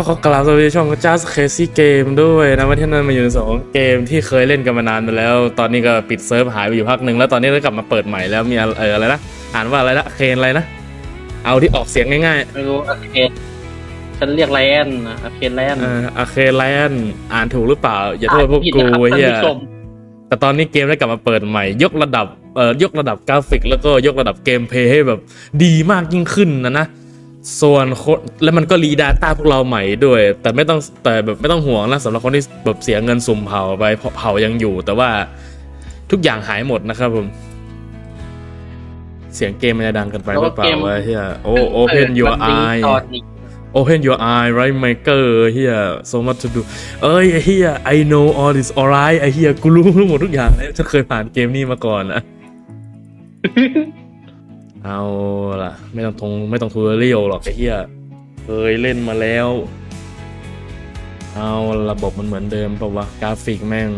ก็ขอกล่าวสวัสดีช่อง Just Crazy Game ด้วยนะวันที่นั้นมาอยู่ในสองเกมที่เคยเล่นกันมานานไปแล้ว ตอนนี้ก็ปิดเซิร์ฟหายไปอยู่พักหนึ่งแล้วตอนนี้ก็กลับมาเปิดใหม่แล้วมีอะไรเอออะไรนะอ่านว่าอะไรนะเคนอะไรนะ เอาที่ออกเสียงง่ายๆ ไม่รู้อาเคนฉันเรียกไลแอนนะอาเคนไลแอนๆเอออาเคแลนอ่านถูกหรือเปล่า อย่าโทษพวกกูไอ้เฮียแต่ตอนนี้เกมได้กลับมาเปิดใหม่ ยกระดับเอ่อยกระดับกราฟิก แล้วก็ยกระดับเกมเพลย์ให้แบบดีมากยิ่งขึ้นนะนะ ส่วนคนแล้วมันก็รีดาต้าพวกเราใหม่ด้วย แต่ไม่ต้องแต่แบบไม่ต้องห่วงนะสำหรับคนที่แบบเสียเงินสุ่มเผาไปเพราะเผายังอยู่ แต่ว่าทุกอย่างหายหมดนะครับผมเสียงเกมมันจะดังเกันไปหรือเปล่าวะเฮียโอ้ open your มันดี eye ตอนนี้ open your eye right maker เฮีย so much to do เอ้ยไอ้เฮีย I know all this alright ไอ้เฮียกูรู้หมดทุกอย่างเลยฉันเคยผ่านเกมนี้มาก่อนนะ เอาล่ะ ไม่ต้องทงไม่ต้องทูเรียลหรอกไอ้เฮียเคยเล่นมาแล้ว เอาระบบมันเหมือนเดิมเปล่าวะกราฟิกแม่ง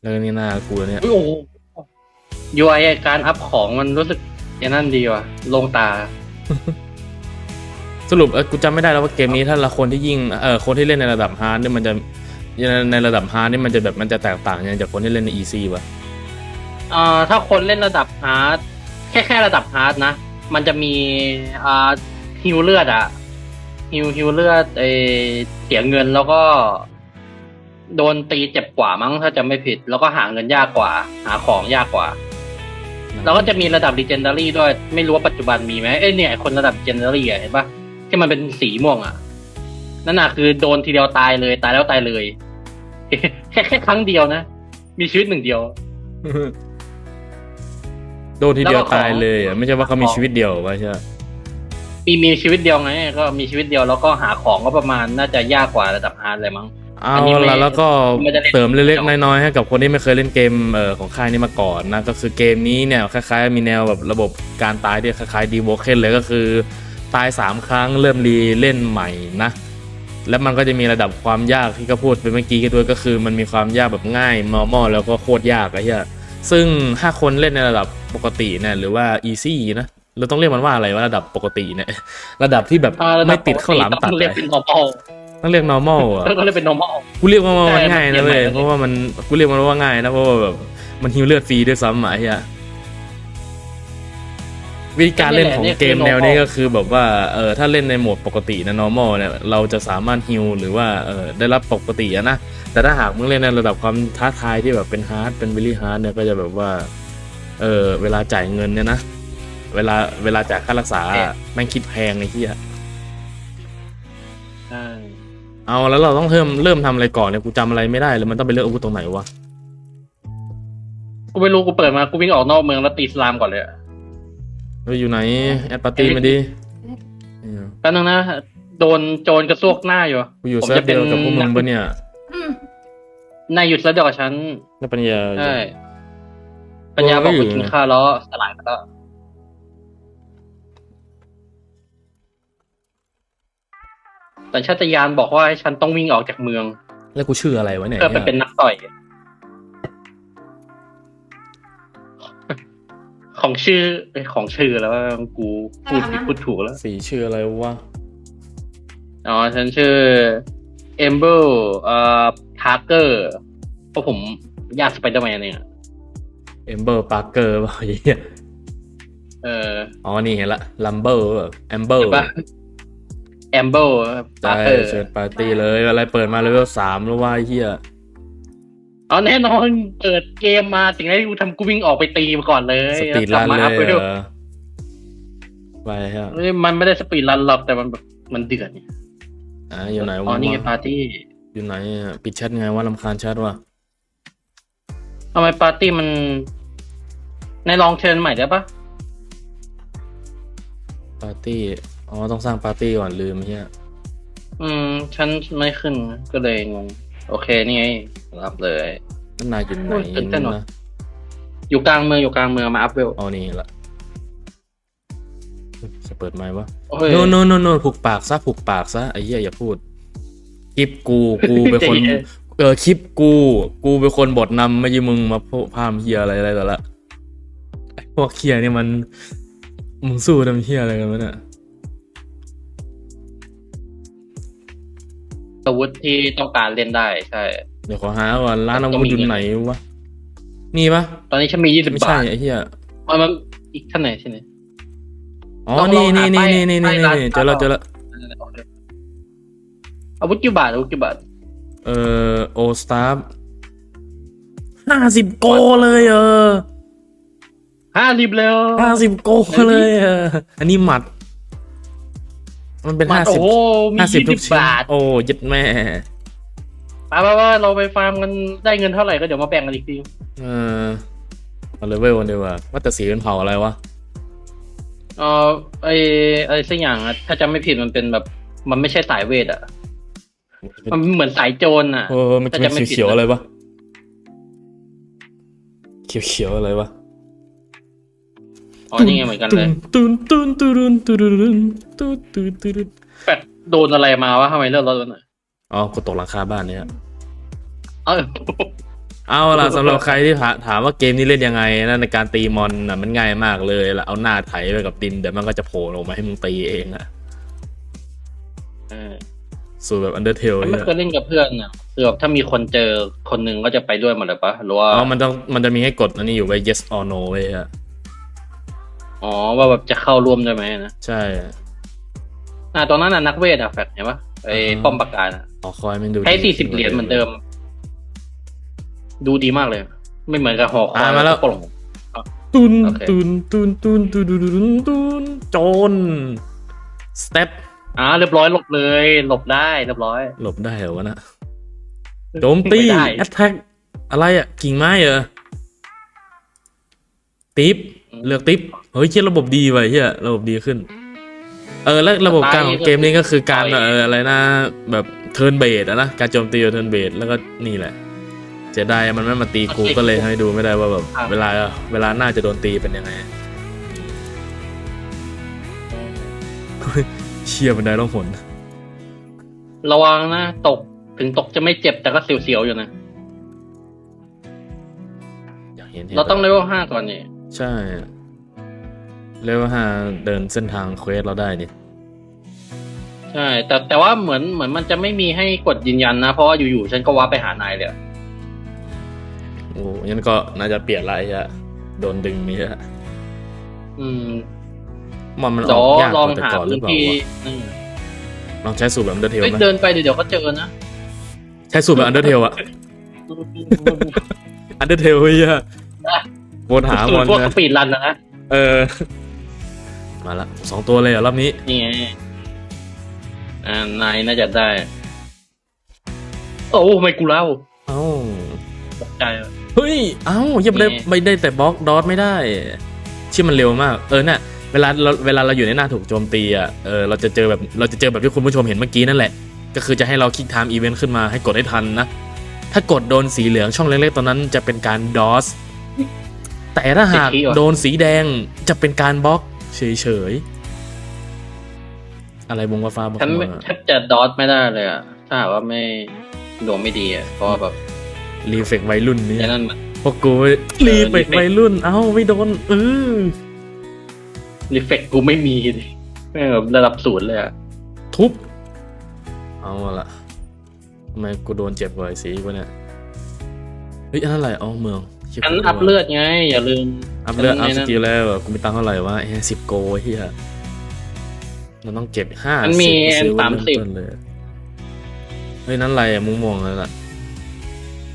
แล้วนี่หน้ากูเนี่ย อุ๊ยโอ้โห UI การอัพของมันรู้สึกอย่างนั้นดีว่ะลงตา สรุปเออกูจำไม่ได้แล้วว่าเกมนี้ถ้าละคนที่ยิ่งเออคนที่เล่นในระดับฮาร์ดเนี่ยมันจะในระดับฮาร์ดนี่มันจะแบบมันจะแตกต่างยังไงจากคนที่เล่นในอีซีวะอ่าถ้าคนเล่นระดับฮาร์ดแค่แค่ระดับฮาร์ดนะ มันจะมีอ่าฮิวเลือดอะฮิวฮิวเลือดไอเสียเงินแล้วก็ โดนตีเจ็บกว่ามั้งถ้าจะไม่ผิด แล้วก็หาเงินยากกว่า หาของยากกว่า แล้วก็จะมีระดับ legendary ด้วย ไม่รู้ว่าปัจจุบันมีไหมเอ้ยเนี่ยคนระดับ legendary อะเห็นปะที่มันเป็นสีม่วงอะนั่นน่ะคือโดนทีเดียวตายเลย ตายแล้วตายเลย แค่แค่ครั้งเดียวนะ มีชีวิตหนึ่งเดียว โดนทีเดียวแล้วก็ของตายเลยอะไม่ใช่ว่าเขามีชีวิตเดียววะใช่ปะมีมีชีวิตเดียวไงก็มีชีวิตเดียวแล้วก็หาของก็ประมาณน่าจะยากกว่าระดับฮาร์ดเลยมั้งเอาอันนี้ไม่ละแล้วก็ไม่ได้เล่นเสริมเล็กๆน้อยๆให้กับคนที่ไม่เคยเล่นเกมเอ่อของค่ายนี้มาก่อนนะก็คือเกมนี้เนี่ยคล้ายๆ มีแนวแบบระบบการตายที่คล้ายๆดีโวเคนเลยก็คือ ตายสามครั้งเริ่มรีเล่นใหม่นะแล้วมันก็จะมีระดับความยากที่ก็พูดไปเมื่อกี้กันด้วยก็คือ มันมีความยากแบบง่าย normal แล้วก็โคตรยากไอ้เหี้ยซึ่งถ้าคนเล่นในระดับ ปกติเนี่ยหรือว่า easy นะเราต้องเรียกมันว่าอะไรว่าระดับปกติเนี่ยระดับที่แบบอ่าระดับไม่ติดข้าวหลามตัดต้องเรียกอะเป็น normal ต้องเรียก normal อะต้องเรียกเป็น normal กูเรียกว่ามันใช่ง่ายนะมันเปลี่เว้ยยนใหม่เพราะว่ามันกูเรียกมันว่าง่ายนะเพราะว่าแบบมันฮิวเลือดฟรีด้วยซ้ำอะไอ้เหี้ยวิธีการเล่นของเกมแนวนี้ก็คือแบบว่าเออถ้าเล่นในโหมดปกตินะ normal เนี่ยเราจะสามารถฮิวหรือว่าเออได้รับปกติอะนะแต่ถ้าหากมึงเล่นในระดับความท้าทายที่แบบเป็นฮาร์ดเป็นวิลลี่ฮาร์ดเนี่ยก็จะแบบว่า เออเวลาจ่ายเงินเนี่ยนะ เวลาเวลาจ่ายค่ารักษาแม่งคิดแพงไอ้เหี้ยใช่เอาแล้วเราต้องเริ่มเริ่มทำอะไรก่อนเนี่ยกูจำอะไรไม่ได้เลยมันต้องไปเลือกอาวุธตรงไหนวะกูไม่รู้กูเปิดมากูวิ่งออกนอกเมืองแล้วตีสลามก่อนเลยอะเฮ้ยอยู่ไหนแอดปาร์ตี้มาดิเนี่ยแป๊บนึงนะโดนโจรกระซวกหน้าอยู่กูอยู่ผมเซิร์ฟจะเป็เดีนยวกับพวกมึงปะเนี่ยนายหยุดแล้วเดียวกับฉันนักปัญญาใช่ ปัญญาบอกไปกินข้าวแล้วสลายไปแล้วแต่ชาตยานบอกว่าให้ฉันต้องวิ่งออกจากเมืองแล้วกูชื่ออะไรวะเนี่ยเพื่อไปเป็นนักต่อย ของชื่อเอ้ยของชื่อแล้วว่ากูพูดผิดพูดถูกแล้ว สีชื่ออะไรวะอ๋อฉันชื่อเอมเบลเอ่อทาร์เกอร์เพราะผมญาติสไปเดอร์แมนเนี่ย เอมเบอร์ปาร์เกอร์ป่ะไอ้เหี้ยเอออ๋อ นี่เห็นละลัมเบอร์แอมเบอเห็ร์นปะแอมเบลทาใช่ร์เกอร์เชิญปาร์ตี้เลยอะไรเปิดมาเลเวลสามแล้วว่าไอ้เหี้ยอ๋อแน่นอนเปิดเกมมาสิ่งแรกที่กูทำกูวิ่งออกไปตีมาก่อนเลยสปีดรันกบมาเลอัพยไปเหรด้วยอไปฮะเอ้ยมันไม่ได้สปีดรันหรอกแต่มันแบบมันเดือดเนี่ยอ่าอยู่ไหนอ๋วะอนี่ไงปาร์ตี้อยู่ไหนอะปิดแชทไงว่าลำคาญแชทวะทำไมปาร์ตี้มัน ในลองเชิญใหม่ได้ปะปาร์ตี้ อ๋อ ต้องสร้างปาร์ตี้ก่อนลืมไอ้เหี้ยอืม ฉันไม่ขึ้นก็เลยงง โอเค นี่ไงรับเลย นั่นนายอยู่ไหนโอ้ยตื่นเต้นว่ะ นะอยู่กลางเมืองอยู่กลางเมืองมาอัพเวล อ๋อนี่ละจะเปิดไมค์วะ โอ้ย โนโนโนโนผูกปากซะผูกปากซะไอ้เหี้ยอย่าพูดคลิปกูกูเป็นคนใจเย็นเออคลิปกู กูเป็นคนบทนำไม่ใช่มึงมาพูดพามเฮียอะไรอะไรแต่ละไอ้ พวกเฮียนี่มันมึงสู้ทำเฮียอะไรกันวะเนี่ยอาวุธที่ต้องการเล่นได้ใช่ เดี๋ยวขอหาก่อนร้านอาต้องวุธมีอยู่ไหนวะนี่ปะตอนนี้ฉันมียี่สิบไม่บาใช่ทไอ้เหี้ยมันมันอีกท่านไหนที่ไหนอ๋อต้องลนี่องหานี่นี่ป้ายนี่นี่ป้ายนี่ร้านนี่เจอแล้วเจอแล้วอาวุธกี่บาทอาวุธกี่บาทเอ่อโอสตาร์ห้าสิบโกเลยเออ ห้าริบแล้วห้าสิบโกเลยเอออันนี้หมัด มันเป็นมาห้าโอ้สิบโหมีห้าสิบยี่ทุสิกบชิ้นบาท โอ้ยัดแม่ไปไปไปเราไปฟาร์มกันได้เงินเท่าไหร่ก็เดี๋ยวมาแบ่งกันอีกทีเออเอาเลเวลกันดีกว่าว่าแต่สีเป็นเผาอะไรวะเออไอไอสักอย่างอะถ้าจำไม่ผิดมันเป็นแบบ มันไม่ใช่สายเวทอะมันเหมือนสายโจรอะเออมันถ้าเป็นจำไม่ผิดเขียวๆนะอะไรวะเขียวๆอะไรวะ อ๋อนี่ไงเหมือนกันเลยตุนตุนตุนตุนตุนตุนตุนตุนตุนแปดโดนอะไรมาวะทำไมเลือดรถวะน่ะอ๋อกูตกหลังคาบ้านเนี่ยเออเอาล่ะสำหรับใครที่ถาถามว่าเกมนี้เล่นยังไงนะในการตีมอนน่ะมันง่ายมากเลยละเอาหน้าไถไปกับดินเดี๋ยวมันก็จะโผล่ลงมาให้มึงตีเองอะเออสูตรแบบอันเดอร์เทลไม่เนี่ยเคยเล่นกับเพื่อนอะคือแบบถ้ามีคนเจอคนหนึ่งก็จะไปด้วยหมดเลยปะหรือว่าอ๋อมันต้องมันจะมีให้กดอันนี้อยู่ไว้ yes or no ไว้อะ อ๋อว่าแบบจะเข้าร่วมได้ไหมนะ ใช่ อ่าตอนนั้นน่ะนักเวทอะแฟกเห็นปะไอ้อ่าฮะป้อมปราการอะอ๋อคอยมันดูใช้ดีสี่สิบเหรียญเหมือนเดิม ดูดีมากเลย ไม่เหมือนกับหอคอยอ่ามาแล้วปลงตุนโอเคตุนตุนตุนตุนตุนตุนตุนโจนสเต็ปอ่าเรียบร้อยหลบเลย หลบได้เรียบร้อย หลบได้เหรอวะนะโจมตีไได้แอตแทกอะไรอะ กิ่งไม้เหรอติ๊บเลือกติ๊บ เฮ้ยเชี่ยระบบดีว่ะเฮียระบบดีขึ้น เออแล้วระบบการของเกมนี้ก็คือการเอออะไรนะแบบเทิร์นเบสอะนะ การโจมตีแบบเทิร์นเบสแล้วก็นี่แหละเสียดายมันไม่มาตีกูก็เลยให้ดูไม่ได้ว่าแบบเวลาเวลาหน้าจะโดนตีเป็นยังไงเชี่ยบันไดล่องหนระวังนะ ตกถึงตกจะไม่เจ็บแต่ก็เสียวๆอยู่นะอยากเห็นเราต้องเลเวลห้าก่อนนี่ใช่ เรียกว่าหาเดินเส้นทางเควสเราได้ดิใช่แต่แต่ว่าเหมือนเหมือนมันจะไม่มีให้กดยืนยันนะ เพราะว่าอยู่ๆฉันก็ว้าร์ปไปหานายเลยอะโอ้งั้นก็น่าจะเปลี่ยนอะไรอะโดนดึงนี้อะอืมมอนมันอเดี๋ยอวกยากลกองว่าแต่หาก่อนหรืพื้อนเปล่าที่วะอืมลองใช้สูตรแบบอันเดอร์เทลเฮ้ยไหมเดินไปเดี๋ยวเดี๋ยวก็เจอนะ ใช้สูตรแบบอันเดอร์เทลอะอันเดอร์เทลเฮ้ยอะวนหาสูมตอนรพวกสนะปีดรันนะนะเออ มาละสองตัวเลยเหรอรอบนี้ นี่ไงอ่านายน่าจะได้ โอ้ไม่กูเล่าเอ้าตกใจอะเฮ้ย เอ้ายังไม่ได้นี่ ไม่ได้แต่บล็อกดอทไม่ได้ชื่อมันเร็วมาก เออเนี่ยเวลาเราเวลาเราอยู่ในหน้าถูกโจมตีอะเออเราจะเจอแบบเราจะเจอแบบที่คุณผู้ชมเห็นเมื่อกี้นั่นแหละ ก็คือจะให้เราคลิกไทม์อีเวนต์ขึ้นมาให้กดให้ทันนะ ถ้ากดโดนสีเหลืองช่องเล็กๆตอนนั้นจะเป็นการดอสแต่ถ้าหากโดนสีแดงจะเป็นการบล็อก เฉยๆอะไรบงว่าฟ้าบอกฉันไม่มาแทบจะดอทไม่ได้เลยอะถ้าหากว่าไม่ดวงไม่ดีอะเพราะว่าแบบ รีเฟกวัยรุ่นนี่ไอ้นั่นมันพวกกูรีเฟกวัยรุ่น เอ้าไม่โดนเออรีเฟกกูไม่มีดิแม่งแบบระดับศูนย์เลยอะทุบ เอาละทำไมกูโดนเจ็บกว่าไอ้สีกูเนี่ย เฮ้ยอันนั้นอะไรอ๋อเมืองชี่ยฉันกูอัพเลือดไง อย่าลืม อัพเลือดฉัอันพสในนั้นกิลแล้วอะกูมีตังค์เท่าไหร่วะสิบโกเฮียมันต้องเก็บห้ามันมีซื้อสามสิบเริ่ต้นเลยเฮ้ยนั่นอะไรอะมุงมองแล้วล่ะ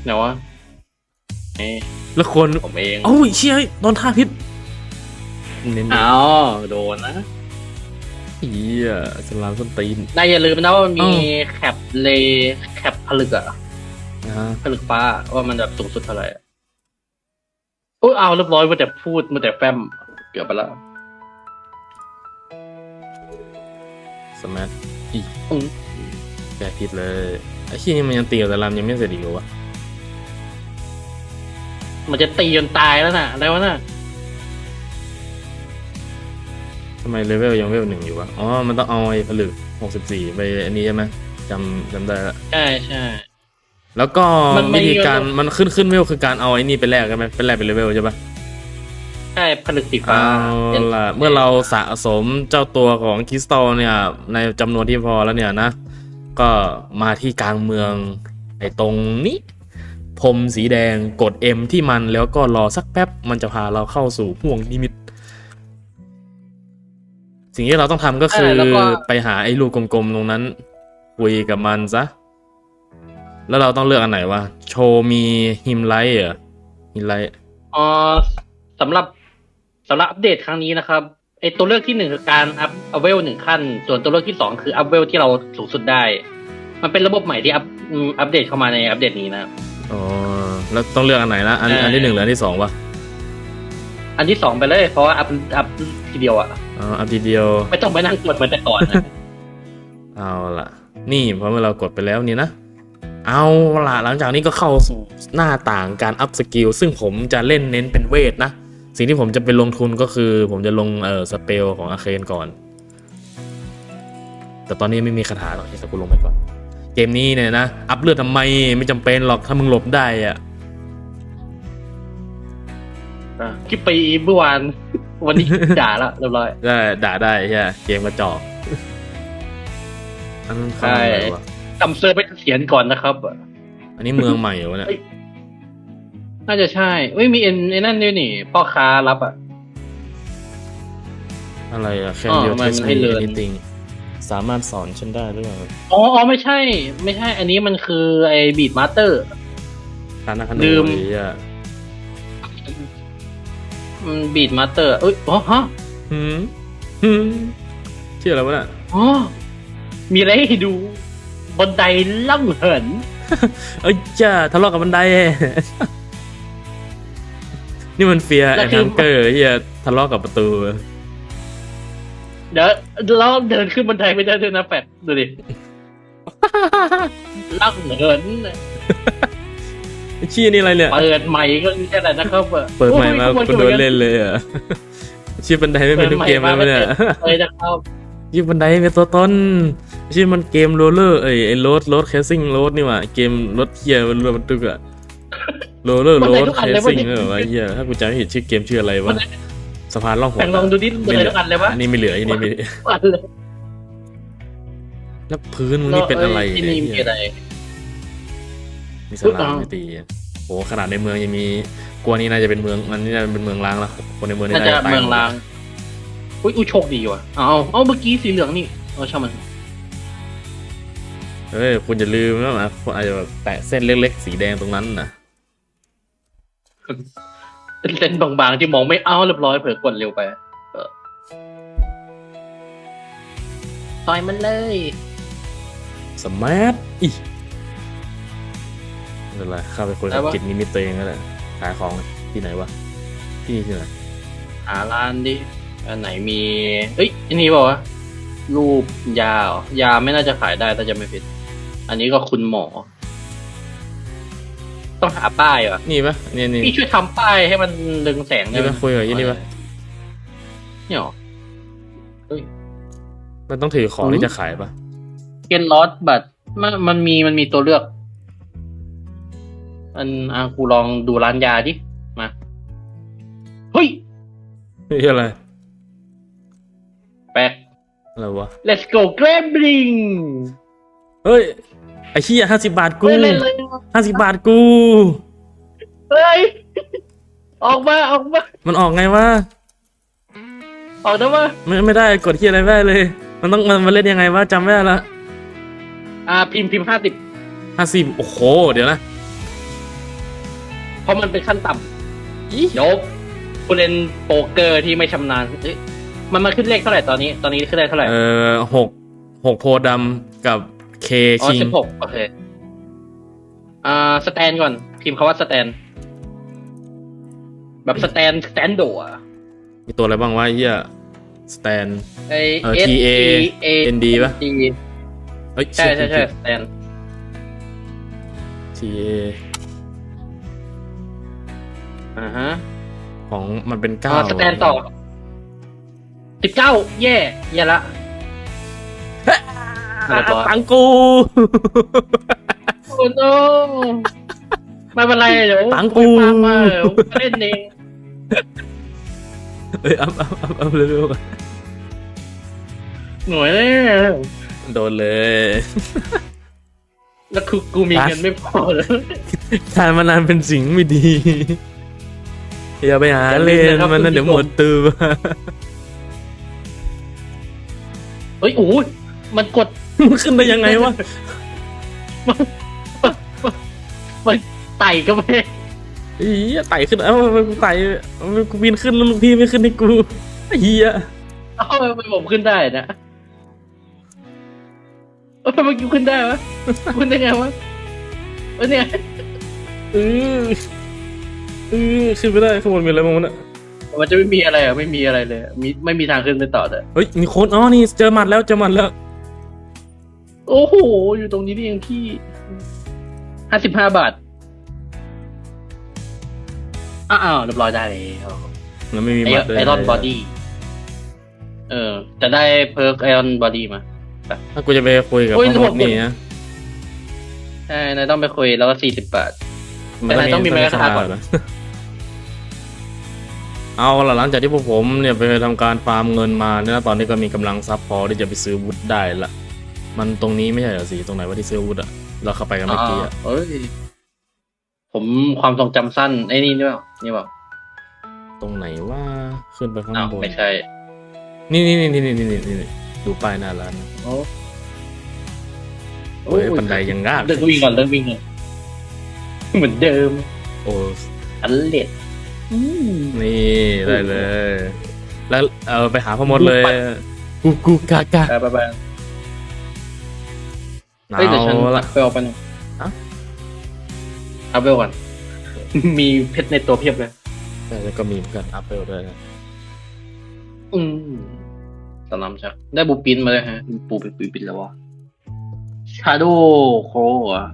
เดี๋ยววะเอ้ยแล้วคนผมเองเอ้าเชี่ยโดนท่าพิษเน้นอ้าวโดนนะเฮียสลามส้นตีนนายอย่าลืมนะว่ามันมีอ้าวแคปเลแคปผลึกอะนะฮะผลึกฟ้าว่ามันแบบสูงสุดเท่าไหร่อะ โอ้ยเอาเรียบร้อยมาแต่พูดมาแต่แฟมเกือบไปแล้วสมัทอีอืมแกผิดเลยไอ้ที่นี่มันยังตีกับสลามยังไม่เสร็จอีกเหรอวะมันจะตีจนตายแล้วน่ะอะไรวะน่ะทำไมเลเวลยังเลเวลหนึ่งอยู่วะอ๋อมันต้องเอาไอ้ผลึกหกสิบสี่ไปอันนี้ใช่ไหมจำจำได้ละ ใช่ใช่ แล้วก็มันไม่ วิธีการเยอะมันขึ้นขึ้นเวลคือการเอาไอ้นี่ไปแลกกันไหมเป็นแลกเป็นเลเวลใช่ปะใช่ผลึกสีฟ้าเอาล่ะเมื่อเราสะสมเจ้าตัวของคริสตัลเนี่ย ในจำนวนที่พอแล้วเนี่ยนะ ก็มาที่กลางเมืองไอ้ตรงนี้พรมสีแดงกด M ที่มันแล้วก็รอสักแป๊บ มันจะพาเราเข้าสู่ห่วงนิมิต สิ่งที่เราต้องทำก็คือเออแล้วก็ ไปหาไอ้ลูกกลมๆตรงนั้น คุยกับมันซะ แล้วเราต้องเลือกอันไหนวะ โชว์มีฮิมไลท์เหรอฮิมไลท์เอ่อสำหรับสำหรับอัปเดตครั้งนี้นะครับไอตัวเลือกที่หนึ่งคือการอัพอัพเวลหนึ่งขั้น ส่วนตัวเลือกที่สองคืออัพเวลที่เราสูงสุดได้ มันเป็นระบบใหม่ที่อัพอืมอัปเดตเข้ามาในอัปเดตนี้นะอ๋อแล้วต้องเลือกอันไหนนะอันเอออัอันที่หนึ่งหรืออันที่สองวะอันที่สองไปเลย เพราะว่าอัพอัพทีเดียวอะอ๋ออันทีเดียว ไม่ต้องไปนั่งกดเหมือนแต่ก่อนนะเอาล่ะ นี่เพราะเมื่อเรากดไปแล้วนี่นะ เอาล่ะหลังจากนี้ก็เข้าสู่หน้าต่างการอัพสกิลซึ่งผมจะเล่นเน้นเป็นเวทนะ สิ่งที่ผมจะไปลงทุนก็คือ ผมจะลงเอ่อสเปลของอาเคนก่อน แต่ตอนนี้ไม่มีคาถาหรอกที่สกุลลงไปก่อน เกมนี้เนี่ยนะ อัพเลือดทำไมไม่จำเป็นหรอกถ้ามึงหลบได้อะที่ไปเมื่อวาน วันนี้ด่าแล้วเรียบร้อยได้ด่าได้ใช่ไหมเกมกระจอกอันนั้นเขาใช่อะไรวะ จำเซอร์ไปเขียนก่อนนะครับอันนี้เมืองใหม่เหรอวะเนี่ยน่าจะใช่ไม่มีเอ็นไอ้นั่นด้วยนี่ พ่อค้ารับอะอะไรอะแค่อ๋อเดียวมันเทสให้มีเรียน anything สามารถสอนฉันได้หรือเปล่าอ๋ออ๋อไม่ใช่ ไม่ใช่ อันนี้มันคือไอ้บีดมาสเตอร์การนักขนลืมมอะมันบีดมาสเตอร์เอ้ยอ๋อฮะหืมหืมชื่ออะไรวะเนี่ยอ๋อมีอะไรให้ดู บนไดล่องเหิน เอ้ยจ้าทะเลาะกับบันได นี่มันเฟียแล้แอวนคือ ฮังเกอร์เฮียทะเลาะกับประตู เดี๋ยวเราเดินขึ้นบันไดไม่ได้ด้วยนะแปดดูดิ ล่องเหินชี้นี่อะไรเนี่ย เปิดใหม่ก็แค่นั้นนะครับเปิดใหม่มาโอ้ยคุณโดนเล่นเลยอะชี้บันไดไม่เป็นทุกเกมแล้วเนี่ยเลยนะครับยี่บันไดเป็นตัวต้น ชื่อมันเกมโรลเลอร์เอ้ยไอ้รถรถแคสซิ่งรถนี่หว่าเกมรถเฮียมันรถบรรทุกอะโรลเลอร์บัรนไดถทุกแคอันสเลยซิ่งบันไดเออวะเฮียถ้ากูจำไม่ผิดชื่อเกมชื่ออะไรวะสะพานล่องหนแต่ลองดูดิบันไดทุกอันเลยวะอันนี้ไม่เหลืออันนี้ไม่อันเลยแล้วพื้นมันนี่เป็นอะไรที่เนี่ยนี่มีเหี้ยอะไรมีสลามไม่ตีอะโอ้ขนาดในเมืองยังมีกลัวนี่น่าจะเป็นเมืองมันนี่น่าจะเป็นเมืองล้างแล้วคนในเมืองนี่น่าจะตยเมืองลางอุ้ยอุ้ยโชคดีว่ะเอาเอาเมื่อกี้สีเหลืองนี่เอาช่างมัน เฮ้ยคุณอย่าลืมนะคุณอาจจะแบบแตะเส้นเล็กๆ สีแดงตรงนั้นนะเป็นเส้นบางๆที่มองไม่เอาเรียบร้อยเผื่อกดเร็วไปเออต่อยมันเลยสมาร์ทอีไม่เป็นไรเข้าไปคุยกับจิตนิมิตตัวเองก็ได้ขายของที่ไหนวะที่ที่ไหนหาร้านดิอันไหนมี เอ้ยอันนี้บอกว่าวะรูปยาเหรอยาไม่น่าจะขายได้ถ้าจะไม่ผิด อันนี้ก็คุณหมอ ต้องหาป้ายว่ะนี่ปะนี่นี่พี่ช่วยทำป้ายให้มันเรืองแสงได้นี่ไหมปะคุยกับยี่นี่ปะเนี่ยหรอมันต้องถือของอืมที่จะขายปะเกนลอสบัตมันมันมีมันมีตัวเลือก อันอะกูลองดูร้านยาดิ มา เฮ้ยนี่อะไรแปลกอะไรวะ let's go grabbing เฮ้ยไอ้เหี้ยห้าสิบบาทกูเฮ้ยเล่นเลยห้าสิบบาทกูเฮ้ยออกมาออกมามันออกไงวะออกนะมาไม่ไม่ได้กดที่อะไรไม่ได้เลย มันต้องมันมันเล่นยังไงวะจำไม่ได้ละอ่าพิมพ์พิมพ์ห้าสิบห้าสิบโอ้โห เดี๋ยวนะเพราะมันเป็นขั้นต่ำเดี๋ยวผู้เล่นโป๊กเกอร์ที่ไม่ชำนาญเอ้ยมันมาขึ้นเลขเท่าไหร่ตอนนี้ ตอนนี้ขึ้นเลขเท่าไหร่เอ่อหกหกโพธิ์ดำกับเค อ๋อคิงสิบหกโอเค อ่าสแตนก่อน พิมพ์คาว่าสแตน แบบสแตนสแตนโดอะมีตัวอะไรบ้างวะไอ้เหี้ยสแตนไอเออ S TA E A ND ปะ D เอ้ยใช่ใช่ใช่สแตนทีเออ่าฮะ ของมันเป็นอ่าเก้าสแตนต่อสิบเก้าแย่แย่ละ อะตังกูโอ้โนไม่เป็นไรเดี๋ยวตังกูไปฟังมาเดี๋ยวเล่นเองเอ้ยอัพอัพอัพอัพเร็วๆก่อนหน่วยเลยโดนเลย แล้วคือกูมีเงินไม่พอเลยการมานานเป็นสิ่งไม่ดี อย่าไปหาเล่นอย่าลืมนะครับมันนั่นคุณผู้ชมเดี๋ยวหมดตัวเฮ้ยโอ้ยมันกด มันขึ้นได้ยังไงวะมันไต่ก็ไม่อีไต่ขึ้นเอ้ามันไต่มันกูบินขึ้นแล้วลูกพี่ไม่ขึ้นให้กูอ้เฮียเอ้าทำไมผมขึ้นได้นะเอ้ยทำไมกูขึ้นได้วะขึ้นได้ไงวะเออเนี่ยเออเออขึ้นไม่ได้ข้างบนมีอะไรบ้างวะเนี่ยมันจะไม่มีอะไรอะไม่มีอะไรเลย มีไม่มีทางขึ้นไปต่อเลยเฮ้ยมีโค้ดอ๋อนี่เจอหมัดแล้วเจอหมัดแล้ว โอ้โห อยู่ตรงนี้นี่เองที่ห้าสิบห้าบาท อ้าวเรียบร้อยได้แล้วแล้วไม่มีไอหมัดด้วยไอรอนบอดี้ เออ จะได้เพิร์กไอรอนบอดี้มา ถ้ากูจะไปคุยกับโอ้ยพ่อมดโหดนี่นะ ใช่นายต้องไปคุยแล้วก็สี่สิบบาท แต่นายต้องมีไม้กระทะก่อนเหรเอาละหลังจากที่พวกผมเนี่ยไปทำการฟาร์มเงินมาเนี่ยนะตอนนี้ก็มีกำลังซับพอที่จะไปซื้อวุธได้ละ มันตรงนี้ไม่ใช่เหรอสิตรงไหนว่าที่ซื้อวุธอะเราเข้าไปกันเมื่อกี้อะเอ้ยผมความทรงจำสั้นไอ้นี่ด้วยเปล่านี่เปล่าตรงไหนว่าขึ้นไปข้างอ้าวบนไม่ใช่นี่นี่นี่นี่นี่นี่นี่ดูป้ายหน้าร้านโอ้โอ้ยบันไดยังงากเลิกวิ่งก่อนเลิกวิ่งก่อนเหมือนเดิม โอ้อันเล็ดอืมนี่ได้เลย แล้วเออไปหาพ่อมดเลยไปกูกูกากาไปไปไปหนา เฮ้ยเดี๋ยวฉันวอัละพเวลไปหนึ่งอะ อัพเวลก่อน มีเพชรในตัวเพียบเลย แต่แล้วก็มีเหมือนกันอัพเวลด้วยนะอืมสลัมชัก ได้บูปินมาเลยฮะ ปูเป็นปูปินแล้ววะชาโดโคอะ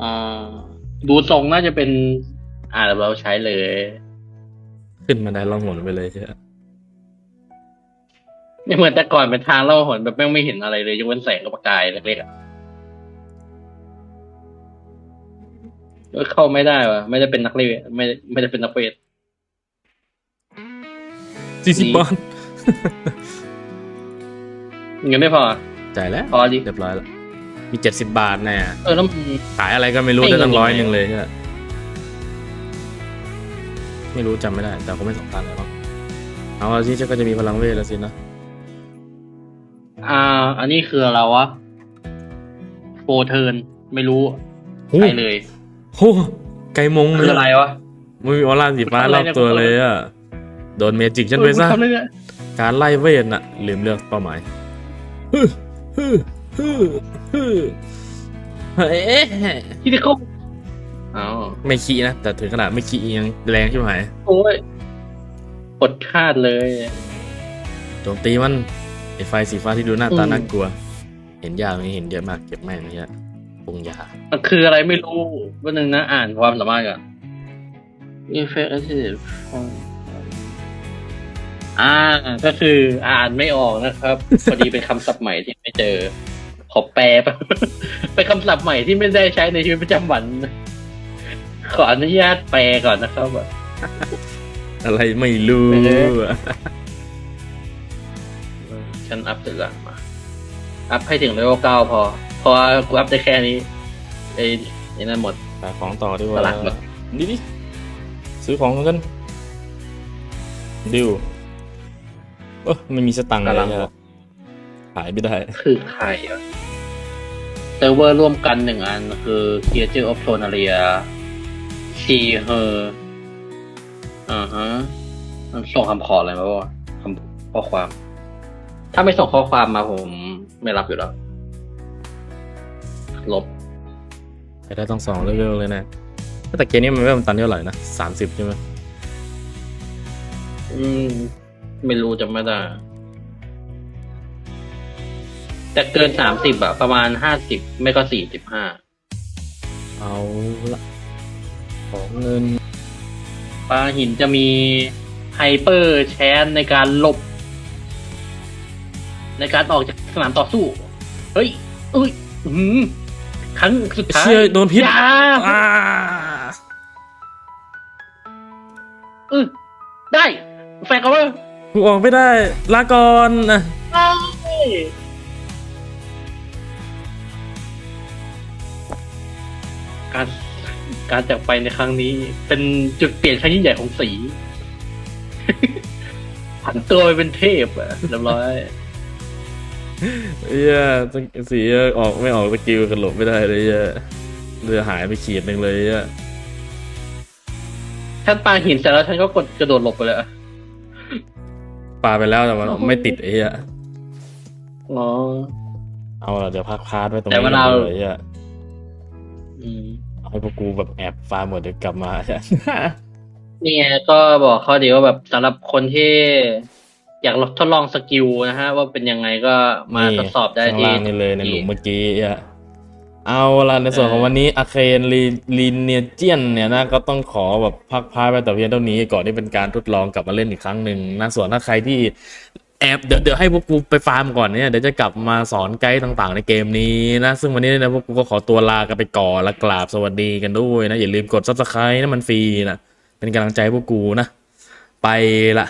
อ่าดูทรงน่าจะเป็น อ่าเราใช้เลย ขึ้นมาได้ล่องหนไปเลยใช่ไหมไม่เหมือนแต่ก่อนเป็นทางเล่าหนแบบแม่งไม่เห็นอะไรเลยยกเว้นแสงกับประกายเล็กๆอะ เออเข้าไม่ได้วะไม่ได้เป็นนักเรียนไม่ได้ไม่ได้เป็นนักเวทสี่สิบบาทเงินไม่พอ จ่ายแล้วพอดิเรียบร้อยแล้วมีเจ็ดสิบบาทแน่เออแล้วมันขายอะไรก็ไม่รู้ให้ได้ตั้งเงินร้อยยังไงหนึ่งเลยใช่ไหมไม่รู้จำไม่ได้ แต่ก็ไม่สำคัญเลยมั้งเอาละที่ก็จะมีพลังเวทแล้วสินะอ่า อันนี้คืออะไรวะโฟเทิร์นไม่รู้โอ้ใช่เลย โหไกลมงเลคืยออะไรวะ ไม่มีออร่าสีฟ้าอะไรรอบเนี่ยตัวเลยอะ โดนเมจิกฉันไปซะ เออมึงทำได้ไงการไล่เวทน่ะ ลืมเลือกเป้าหมายฮึฮึฮึฮึเฮ้ยที่ที่เขาอ้าวไม่ขี้นะ แต่ถึงขนาดไม่ขี้ยังแรงใช่ไหมโอ้ยกดคาดเลย โจมตีมันไอไฟสีฟ้าที่ดูหน้าตาอืม น่ากลัว เห็นยาตรงนี้เห็นเยอะมากเก็บแม่งเนี่ย ปรุงยา มันคืออะไรไม่รู้วันหนึ่งนะอ่านความสามารถก่อน effective อ่า ก็คืออ่านไม่ออกนะครับ พอดีเป็นคำศัพท์ใหม่ที่ไม่เจอ ขอแปลไปเป็นคำศัพท์ใหม่ที่ไม่ได้ใช้ในชีวิตประจำวัน ขออนุญาตแปลก่อนนะครับ อะไรไม่รู้ไม่รู้อะฉันอัพเสร็จแล้วมา อัพให้ถึงเลเวลเก้าพอเพราะว่ากูอัพได้แค่นี้ไอ้ไอ้นั่นหมดขายของต่อดีกว่าตลาดหมดดิดิซื้อของกันดิวเออไม่มีสตังค์อะไรกำลังเนี่ยขายไม่ได้ คือใครอะเซิร์ฟเวอร์ร่วมกันหนึ่งอันคือ Creature of Sonaria She Her อ่าฮะมันส่งคำขออะไรมาบ้างคำข้อความ ถ้าไม่ส่งข้อความมาผมไม่รับอยู่แล้ว ลบไปได้ต้องสองเลเวลเลยนะ แต่เกมนี้มันไม่มันตันเท่าไหร่นะสามสิบใช่ไหมอืม ไม่รู้จำไม่ได้แต่เกินสามสิบอะประมาณห้าสิบไม่ก็สี่สิบห้าเอาละของเงินปลาหินจะมีไฮเปอร์แชนในการหลบ ในการออกจากสนามต่อสู้ เฮ้ยเอ้ย อื้อหือ ครั้งสุดท้ายเชื่อโดนพิษอ่าอือได้แฟนเขาว่ากูออกไม่ได้ลากอนนะการการจากไปในครั้งนี้ เป็นจุดเปลี่ยนครั้งยิ่งใหญ่ของสีผันตัวไปเป็นเทพอะเรียบร้อย เฮียสีออกไม่ออกสกิลกันหลบไม่ได้เลยเฮียเรือหายไปขีดหนึ่งเลยเฮียฉันปาหินเสร็จแล้วฉันก็กดกระโดดหลบไปเลยอะปาไปแล้วแต่มันไม่ติดไอ้เฮียอ๋อ เอาละเดี๋ยวพักพาร์ทไว้ตรงแต่นี้เวลา เลยเฮียอืมเอาให้พวกกูแบบแอบฟาร์มหมดเดี๋ยวกลับมานี่ไงก็บอกเขาดีว่าแบบสำหรับคนที่ อยากทดลองสกิลนะฮะ ว่าเป็นยังไงก็มาทดสอบได้ข้างที่ล่างนี่เลยในหลุมเมื่อกี้อะเอาละในส่วนของวันนี้อาเคนลีลีเนียเจียนเนี่ยนะก็ต้องขอแบบพักพาไปแต่เพียงเท่านี้ก่อนที่เป็นการทดลองกลับมาเล่นอีกครั้งหนึ่งนะส่วนถ้าใครที่แอบเดี๋ยวเดี๋ยวให้พวกกูไปฟาร์มก่อนเนี่ยเดี๋ยวจะกลับมาสอนไกด์ต่างๆในเกมนี้นะ ซึ่งวันนี้เนะพวกกูก็ขอตัวลากันไปก่อนและกราบสวัสดีกันด้วยนะ อย่าลืมกด subscribe นะมันฟรีนะเป็นกำลังใจให้พวกกูนะ ไปละ